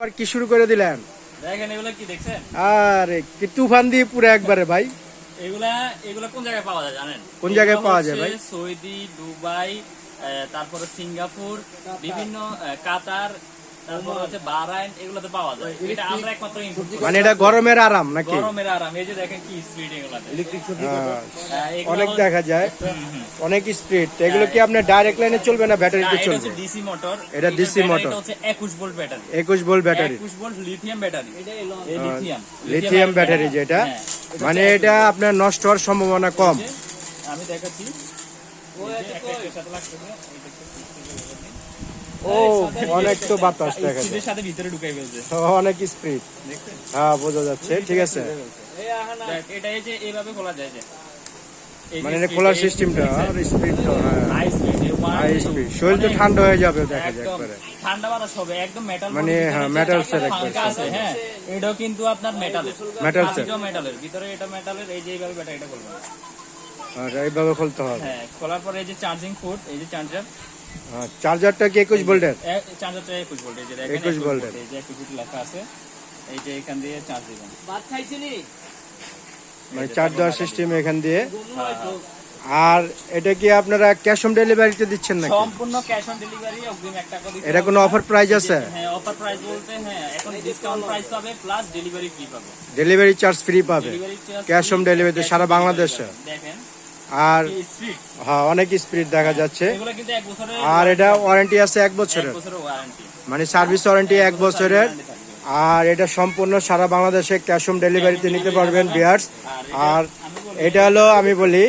আর কি শুরু করে দিলেন? দেখেন এগুলা কি দেখছেন? আরে কি তুফান দিয়ে পুরো একবারে ভাই। এগুলা এগুলা কোন জায়গায় পাওয়া যায় জানেন? কোন জায়গায় পাওয়া যায় ভাই? সৌদি দুবাই আহ, তারপরে সিঙ্গাপুর বিভিন্ন কাতার মানে এটা গরমের আরাম নাকি? গরমের আরাম। এই যে দেখেন কি স্পিড এগুলাতে। হ্যাঁ, এগুলো অনেক দেখা যায়। অনেক স্পিড এগুলো কি আপনার ডাইরেক্ট লাইনে চলবে না ব্যাটারিতে এটা চলবে? ডিসি মোটর এটা DC মোটর। হচ্ছে 21 ভোল্ট ব্যাটারি একুশ volt battery 21 volt lithium battery এই লিথিয়াম লিথিয়াম ব্যাটারি যেটা। হ্যাঁ। মানে এটা আপনার নষ্ট হওয়ার সম্ভাবনা কম। আমি দেখাচ্ছি। ও অনেক তো বাতাস দেখা যায়। সাথে ভিতরে ঢুকাই ফেলছে। অনেক স্পিড। হ্যাঁ বোঝা যাচ্ছে ঠিক আছে। এটা এই যে এইভাবে খোলা যায় যে। মানে এটা খোলার সিস্টেমটা আর স্পিডটা হ্যাঁ। হাই স্পিড শরীর তো মানে ঠান্ডা হয়ে যাবে দেখা যায় একদম একবারে ঠান্ডা বাতাস হবে একদম মেটাল মানে, হ্যাঁ, এর একবার হ্যাঁ এটাও কিন্তু আপনার মেটালের ভিতরে এটা মেটালের এই যে এইভাবে ব্যাটারিটা খুলবে আর এইভাবে খুলতে হবে। হ্যাঁ খোলার পরে এই যে চার্জিং পোর্ট এই যে চার্জার চার্জারটা কি একুশ ভোল্টের? চার্জারটা 21 ভোল্ট যে দেখেন 21 ভোল্টের। এই যে 21 ভোল্ট লেখা আছে এই যে এখান দিয়ে চার্জ দিবেন। মানে চার্জ দেওয়ার সিস্টেম এখান দিয়ে। হ্যাঁ, আর এটা কি আপনারা ক্যাশ অন ডেলিভারিতে দিচ্ছেন নাকি? সম্পূর্ণ ক্যাশ অন ডেলিভারি অগ্রিম এক টাকা দিতে এটা কোনো অফার প্রাইস আছে? হ্যাঁ অফার প্রাইস বলতে হ্যাঁ এখন ডিসকাউন্ট প্রাইস পাবে প্লাস ডেলিভারি ফ্রি পাবে। ডেলিভারি চার্জ ফ্রি পাবে। Delivery charge Cash on delivery তে সারা বাংলাদেশে। দেখেন আর হ্যাঁ অনেক স্পিড দেখা যাচ্ছে। আর এটা ওয়ারেন্টি আছে এক বছরের। মানে সার্ভিস ওয়ারেন্টি এক বছরের আর এটা সম্পূর্ণ সারা বাংলাদেশে ক্যাশ অন ডেলিভারিতে নিতে পারবেন বিয়ার্স আর এটা হলো আমি বলি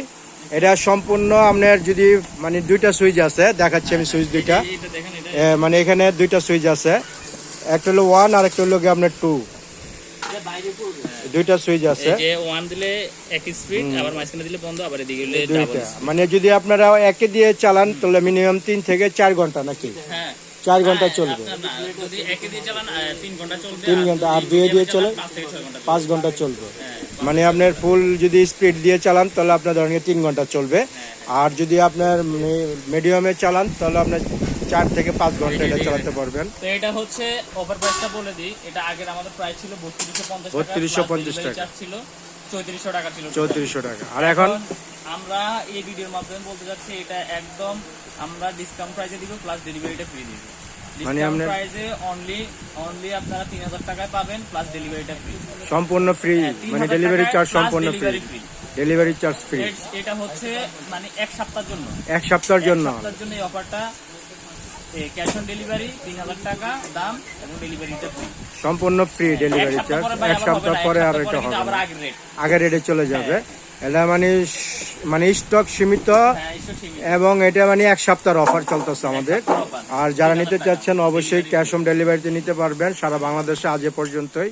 এটা সম্পূর্ণ আপনার যদি মানে দুইটা সুইচ আছে দেখাচ্ছি আমি সুইচ দুইটা। মানে এখানে দুইটা সুইচ আছে। একটা হলো ওয়ান আর একটা হলো গিয়ে আপনার টু দুইটা সুইচ আছে। যে ওয়ান দিলে এক স্পিড আবার মাঝখানে দিলে বন্ধ আবার এদিকে দিলে ডাবল মানে যদি আপনারা একে দিয়ে চালান তাহলে মিনিমাম তিন থেকে চার ঘণ্টা নাকি? হ্যাঁ। চার ঘণ্টা চলবে। যদি একে দিয়ে চালান আহ, তিন ঘণ্টা চলবে তিন ঘণ্টা, আর দুয়ে দিয়ে চলে? পাঁচ ঘণ্টা চলবে। হ্যাঁ মানে আপনার ফুল যদি স্পিড দিয়ে চালান তাহলে আপনার ধরেন তিন ঘণ্টা চলবে। আর যদি আপনার মিডিয়ামে চালান তাহলে আপনার চার থেকে পাঁচ ঘণ্টা এটা চালাতে পারবেন। তো এটা হচ্ছে ওভার প্রাইসটা বলে দিই। এটা আগের আমাদের প্রাইস ছিল বত্রিশশো পঞ্চাশ 3250 টাকা। ছিল চৌত্রিশশো টাকা ছিল চৌত্রিশশো টাকা। আর এখন? আমরা এই ভিডিওর মাধ্যমে বলতে যাচ্ছি এটা একদম আমরা ডিসকাউন্ট প্রাইসে দিব প্লাস ডেলিভারিটা ফ্রি দিব। মানে ডিসকাউন্ট প্রাইসে অনলি অনলি আপনারা তিন হাজার টাকায় পাবেন প্লাস ডেলিভারিটা ফ্রি সম্পূর্ণ ফ্রি মানে ডেলিভারি চার্জ সম্পূর্ণ ফ্রি ডেলিভারি চার্জ ফ্রি এটা হচ্ছে মানে এক সপ্তাহের জন্য। এক সপ্তাহের জন্য। সপ্তাহের জন্য এই অফারটা ক্যাশ অন ডেলিভারি তিন হাজার টাকা দাম এবং ডেলিভারিটা ফ্রি সম্পূর্ণ ফ্রি ডেলিভারি চার্জ এক সপ্তাহ পরে আর এটা হবে। আগের আগে রেটে চলে যাবে। এটা মানে মানে স্টক সীমিত হ্যাঁ সীমিত। এবং এটা মানে এক সপ্তাহের অফার চলতেছে আমাদের। আর যারা নিতে চাচ্ছেন অবশ্যই ক্যাশ অন ডেলিভারিতে নিতে পারবেন। সারা বাংলাদেশে আজ এ পর্যন্তই।